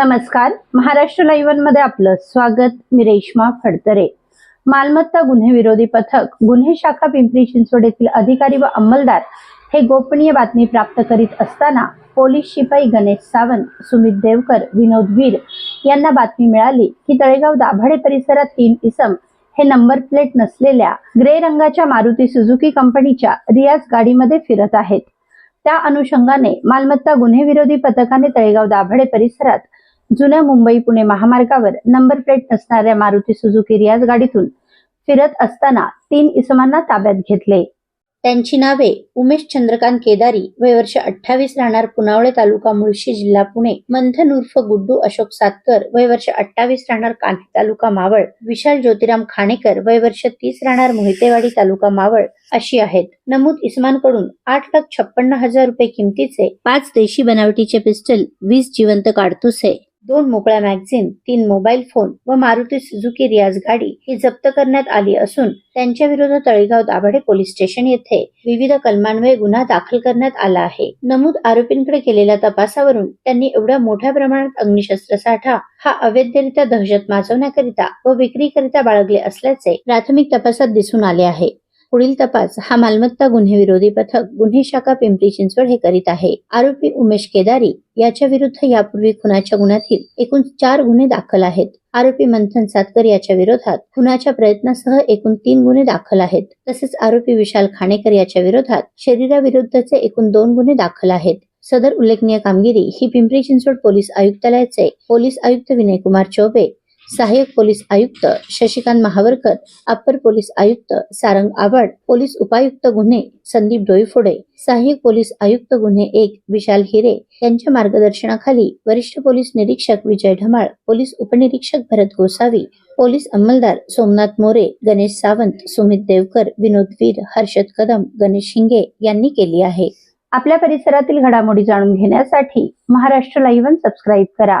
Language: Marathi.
नमस्कार. महाराष्ट्र लाईव्हमध्ये आपलं स्वागत. मी रेश्मा फडतरे. मालमत्ता गुन्हे विरोधी पथक गुन्हे शाखा पिंपरी चिंचवड येथील अधिकारी व अंमलदार हे गोपनीय बातमी प्राप्त करीत असताना पोलीस शिपाई गणेश सावंत सुमित देवकर विनोद वीर यांना बातमी मिळाली की तळेगाव दाभाडे परिसरात तीन इसम हे नंबर प्लेट नसलेल्या ग्रे रंगाच्या मारुती सुझुकी कंपनीच्या रियाज गाडीमध्ये फिरत आहेत. त्या अनुषंगाने मालमत्ता गुन्हे विरोधी पथकाने तळेगाव दाभाडे परिसरात जुन्या मुंबई पुणे महामार्गावर नंबर प्लेट नसणाऱ्या मारुती सुझुकी रियाज गाडीतून फिरत असताना तीन इसमांना ताब्यात घेतले. त्यांची नावे उमेश चंद्रकांत केदारी वय वर्ष अठ्ठावीस राहणार पुनावळे तालुका मुळशी जिल्हा पुणे मंथन उर्फ गुड्डू अशोक सातकर वय वर्ष अठ्ठावीस राहणार कान्हे तालुका मावळ विशाल ज्योतिराम खाणेकर वय वर्ष तीस राहणार मोहितेवाडी तालुका मावळ अशी आहेत. नमूद इस्मानकडून आठ लाख छप्पन्न हजार रुपये किमतीचे पाच देशी बनावटीचे पिस्टल वीस जिवंत काडतुसे. दोन मोकळ्या मॅगझिन तीन मोबाईल फोन व मारुती सुझुकी रियाज गाडी ही जप्त करण्यात आली असून त्यांच्या विरोधात तळेगाव दाभाडे पोलीस स्टेशन येथे विविध कलमान्वये गुन्हा दाखल करण्यात आला आहे. नमूद आरोपींकडे केलेल्या तपासावरून त्यांनी एवढ्या मोठ्या प्रमाणात अग्निशस्त्र साठा हा अवैधरित्या दहशत माजवण्याकरिता व विक्रीकरिता बाळगले असल्याचे प्राथमिक तपासात दिसून आले आहे. पुढील तपास हा मालमत्ता गुन्हे विरोधी पथक गुन्हे शाखा पिंपरी चिंचवड हे करीत आहे. आरोपी उमेश केदारी याच्या विरुद्ध यापूर्वी खुनाच्या गुन्ह्यातील एकूण चार गुन्हे दाखल आहेत. आरोपी मंथन सातकर याच्या विरोधात खुनाच्या प्रयत्नासह एकूण तीन गुन्हे दाखल आहेत. तसेच आरोपी विशाल खाणेकर याच्या विरोधात शरीराविरुद्धचे एकूण दोन गुन्हे दाखल आहेत. सदर उल्लेखनीय कामगिरी ही पिंपरी चिंचवड पोलीस आयुक्तालयाचे पोलीस आयुक्त विनयकुमार चौबे सहाय्यक पोलीस आयुक्त शशिकांत महावरकर अप्पर पोलीस आयुक्त सारंग आव्हाड पोलीस उपायुक्त गुन्हे संदीप डोईफोडे सहाय्यक पोलीस आयुक्त गुन्हे एक विशाल हिरे यांच्या मार्गदर्शनाखाली वरिष्ठ पोलीस निरीक्षक विजय ढमाळ पोलीस उपनिरीक्षक भरत गोसावी पोलीस अंमलदार सोमनाथ मोरे गणेश सावंत सुमित देवकर विनोद वीर हर्षद कदम गणेश शिंगे यांनी केली आहे. आपल्या परिसरातील घडामोडी जाणून घेण्यासाठी महाराष्ट्र लाईव्ह सबस्क्राईब करा.